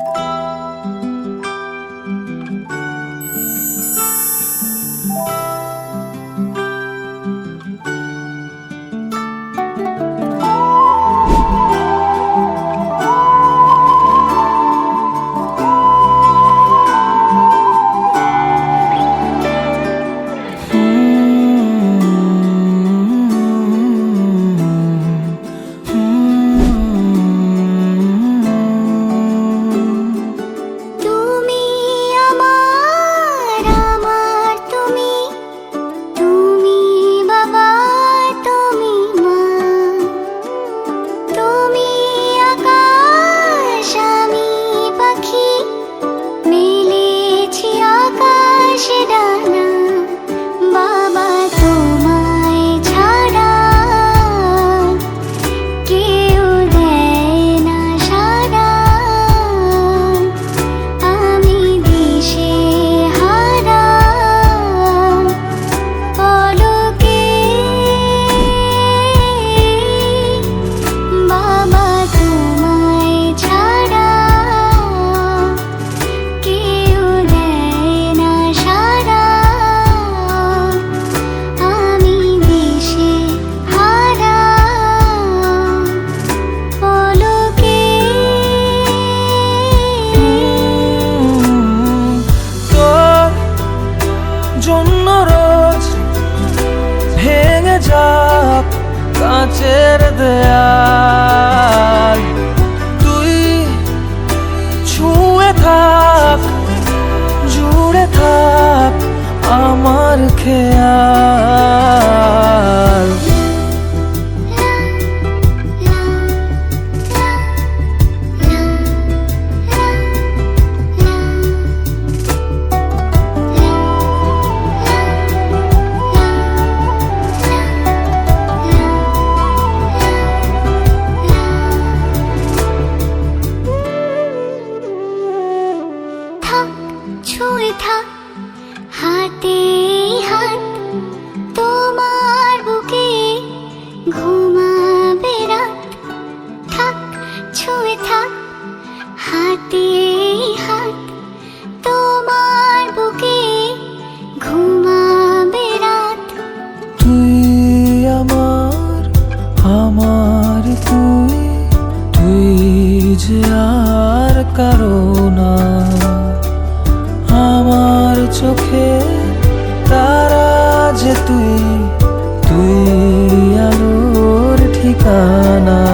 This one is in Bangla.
you দেয় তুই ছুঁয়ে থাক জুড়ে থাক আমার খেয়া হাতে তুই তুই আলোর ঠিকানা